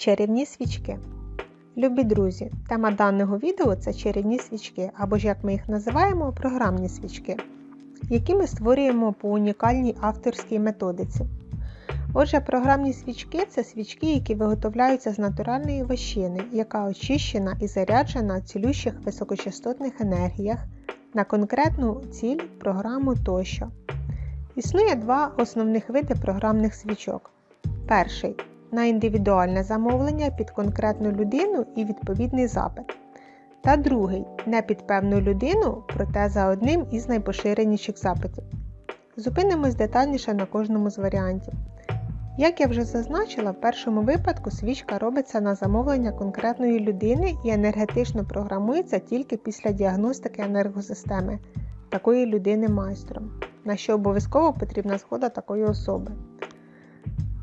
Чарівні свічки. Любі друзі, тема даного відео це чарівні свічки, або ж як ми їх називаємо, програмні свічки, які ми створюємо по унікальній авторській методиці. Отже, програмні свічки це свічки, які виготовляються з натуральної вощини, яка очищена і заряджена в цілющих високочастотних енергіях на конкретну ціль, програму тощо. Існує два основних види програмних свічок. Перший на індивідуальне замовлення під конкретну людину і відповідний запит. Та другий не під певну людину, проте за одним із найпоширеніших запитів. Зупинимось детальніше на кожному з варіантів. Як я вже зазначила, в першому випадку свічка робиться на замовлення конкретної людини і енергетично програмується тільки після діагностики енергосистеми такої людини майстром, на що обов'язково потрібна згода такої особи.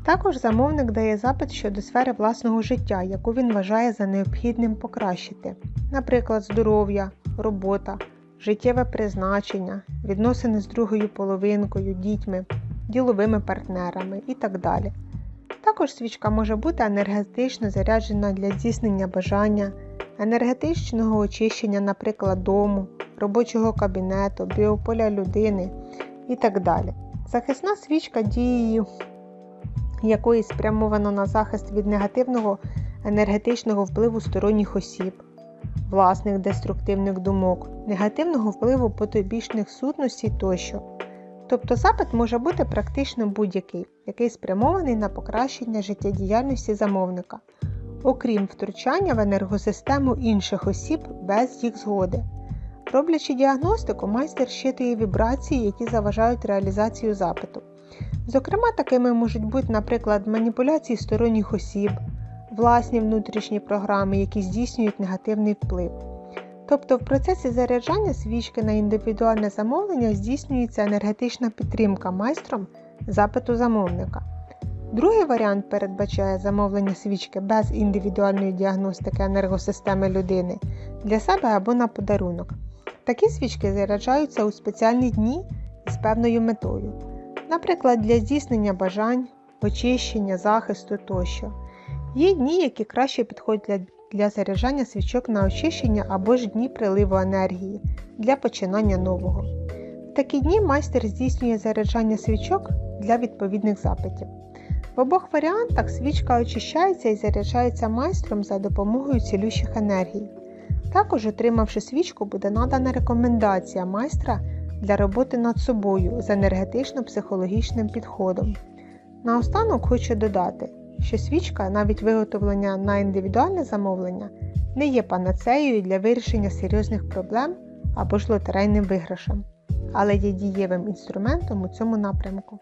Також замовник дає запит щодо сфери власного життя, яку він вважає за необхідним покращити, наприклад, здоров'я, робота, життєве призначення, відносини з другою половинкою, дітьми, діловими партнерами і так далі. Також свічка може бути енергетично заряджена для здійснення бажання, енергетичного очищення, наприклад, дому, робочого кабінету, біополя людини і так далі. Захисна свічка дією якої спрямовано на захист від негативного енергетичного впливу сторонніх осіб, власних деструктивних думок, негативного впливу потойбічних сутностей тощо. Тобто запит може бути практично будь-який, який спрямований на покращення життєдіяльності замовника, окрім втручання в енергосистему інших осіб без їх згоди. Роблячи діагностику, майстер щитує вібрації, які заважають реалізацію запиту. Зокрема, такими можуть бути, наприклад, маніпуляції сторонніх осіб, власні внутрішні програми, які здійснюють негативний вплив. Тобто в процесі заряджання свічки на індивідуальне замовлення здійснюється енергетична підтримка майстром запиту замовника. Другий варіант передбачає замовлення свічки без індивідуальної діагностики енергосистеми людини для себе або на подарунок. Такі свічки заряджаються у спеціальні дні з певною метою наприклад, для здійснення бажань, очищення, захисту тощо. Є дні, які краще підходять для заряджання свічок на очищення або ж дні приливу енергії для починання нового. В такі дні майстер здійснює заряджання свічок для відповідних запитів. В обох варіантах свічка очищається і заряджається майстром за допомогою цілющих енергій. Також, отримавши свічку, буде надана рекомендація майстра для роботи над собою з енергетично-психологічним підходом. Наостанок хочу додати, що свічка, навіть виготовлення на індивідуальне замовлення, не є панацеєю для вирішення серйозних проблем або ж лотерейним виграшем, але є дієвим інструментом у цьому напрямку.